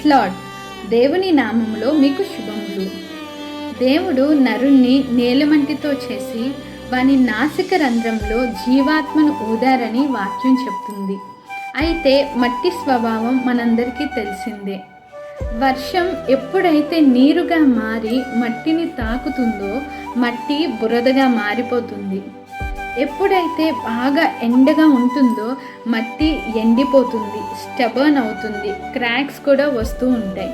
Price lord దేవుని నామంలో మీకు శుభములు. దేవుడు నరుణ్ణి నేలమంటితో చేసి వాని నాసిక రంధ్రంలో జీవాత్మను ఊదారని వాక్యం చెప్తుంది. అయితే మట్టి స్వభావం మనందరికీ తెలిసిందే. వర్షం ఎప్పుడైతే నీరుగా మారి మట్టిని తాకుతుందో మట్టి బురదగా మారిపోతుంది. ఎప్పుడైతే బాగా ఎండగా ఉంటుందో మట్టి ఎండిపోతుంది స్టబర్న్ అవుతుంది క్రాక్స్ కూడా వస్తూ ఉంటాయి.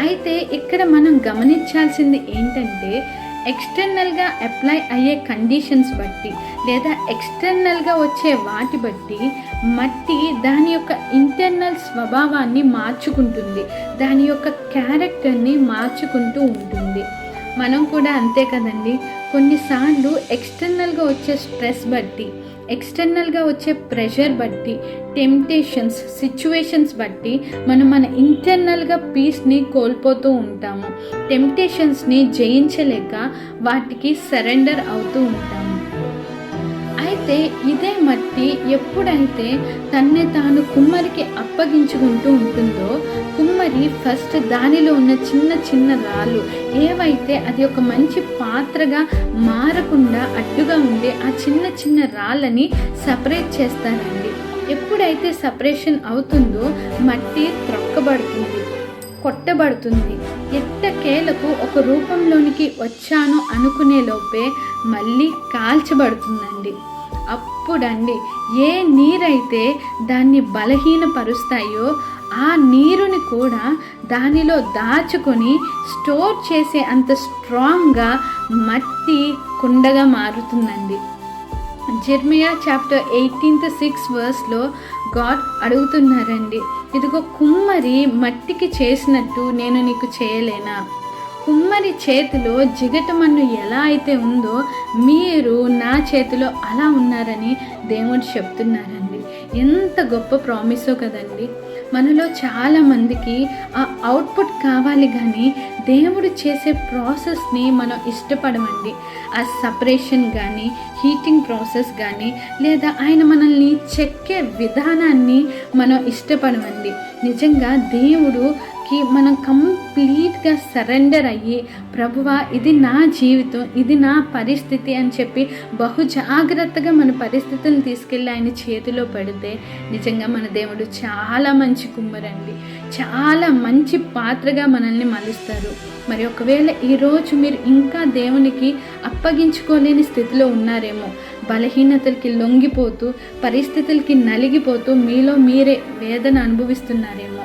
అయితే ఇక్కడ మనం గమనించాల్సింది ఏంటంటే ఎక్స్టర్నల్గా అప్లై అయ్యే కండిషన్స్ బట్టి లేదా ఎక్స్టర్నల్గా వచ్చే వాటి బట్టి మట్టి దాని యొక్క ఇంటర్నల్ స్వభావాన్ని మార్చుకుంటుంది దాని యొక్క క్యారెక్టర్ని మార్చుకుంటూ ఉంటుంది. మనం కూడా అంతే కదండి. కొన్నిసార్లు ఎక్స్టర్నల్గా వచ్చే స్ట్రెస్ బట్టి ఎక్స్టర్నల్గా వచ్చే ప్రెషర్ బట్టి టెంప్టేషన్స్ సిచ్యువేషన్స్ బట్టి మనం మన ఇంటర్నల్గా పీస్ని కోల్పోతూ ఉంటాము. టెంప్టేషన్స్ని జయించలేక వాటికి సరెండర్ అవుతూ ఉంటాము. అయితే ఇదే మట్టి ఎప్పుడైతే తన్నే తాను కుమ్మరికి అప్పగించుకుంటూ ఉంటుందో కుమ్మరి ఫస్ట్ దానిలో ఉన్న చిన్న చిన్న రాళ్ళు. ఏవైతే అది ఒక మంచి పాత్రగా మారకుండా అడ్డుగా ఉండే ఆ చిన్న చిన్న రాళ్ళని సపరేట్ చేస్తారండి. ఎప్పుడైతే సపరేషన్ అవుతుందో మట్టి త్రొక్కబడుతుంది కొట్టబడుతుంది. ఎట్టకేలకు ఒక రూపంలోనికి వచ్చాను అనుకునే లోపే మళ్ళీ కాల్చబడుతుందండి. అప్పుడండి ఏ నీరైతే దాన్ని బలహీనపరుస్తాయో ఆ నీరుని కూడా దానిలో దాచుకొని స్టోర్ చేసే అంత స్ట్రాంగ్గా మట్టి కుండగా మారుతుందండి. జెర్మియా చాప్టర్ ఎయిటీన్త్ సిక్స్ వర్స్లో గాడ్ అడుగుతున్నారండి. ఇదిగో కుమ్మరి మట్టికి చేసినట్టు నేను నీకు చేయలేనా? కుమ్మరి చేతిలో జిగటమన్ను ఎలా అయితే ఉందో మీరు నా చేతిలో అలా ఉన్నారని దేవుడు చెప్తున్నారండి. ఎంత గొప్ప ప్రామిసో కదండి. మనలో చాలామందికి ఆ అవుట్పుట్ కావాలి కానీ దేవుడు చేసే ప్రాసెస్ని మనం ఇష్టపడమండి. ఆ సపరేషన్ కానీ హీటింగ్ ప్రాసెస్ కానీ లేదా ఆయన మనల్ని చెక్కే విధానాన్ని మనం ఇష్టపడమండి. నిజంగా దేవుడు దేవుడుకి మనం కంప్లీట్గా సరెండర్ అయ్యి ప్రభువా ఇది నా జీవితం ఇది నా పరిస్థితి అని చెప్పి బహు జాగ్రత్తగా మన పరిస్థితులను తీసుకెళ్ళి ఆయన చేతిలో పెడితే నిజంగా మన దేవుడు చాలా మంచి కుమ్మరండి చాలా మంచి పాత్రగా మనల్ని మలుస్తారు. మరి ఒకవేళ ఈరోజు మీరు ఇంకా దేవునికి అప్పగించుకోలేని స్థితిలో ఉన్నారేమో బలహీనతలకి లొంగిపోతూ పరిస్థితులకి నలిగిపోతూ మీలో మీరే వేదన అనుభవిస్తున్నారేమో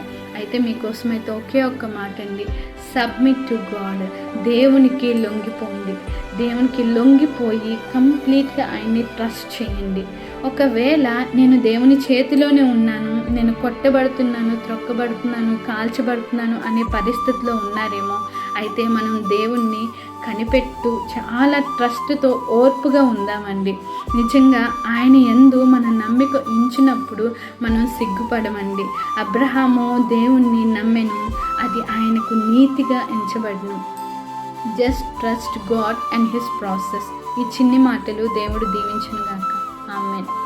అయితే మీకోసం అయితే ఒకే ఒక్క మాట అండి సబ్మిట్ టు గాడ్ దేవునికి లొంగిపోండి. దేవునికి లొంగిపోయి కంప్లీట్గా ఆయన్ని ట్రస్ట్ చేయండి. ఒకవేళ నేను దేవుని చేతిలోనే ఉన్నాను నేను కొట్టబడుతున్నాను త్రొక్కబడుతున్నాను కాల్చబడుతున్నాను అనే పరిస్థితిలో ఉన్నారేమో అయితే మనం దేవుణ్ణి కనిపెట్టు చాలా ట్రస్ట్తో ఓర్పుగా ఉందామండి. నిజంగా ఆయన ఎందు మన నమ్మిక ఉంచినప్పుడు మనం సిగ్గుపడమండి. అబ్రహాము దేవుణ్ణి నమ్మెను అది ఆయనకు నీతిగా ఎంచబడను. Just trust God and his process ఈ చిన్ని మాటలు దేవుడు దీవించను గాక ఆమెన్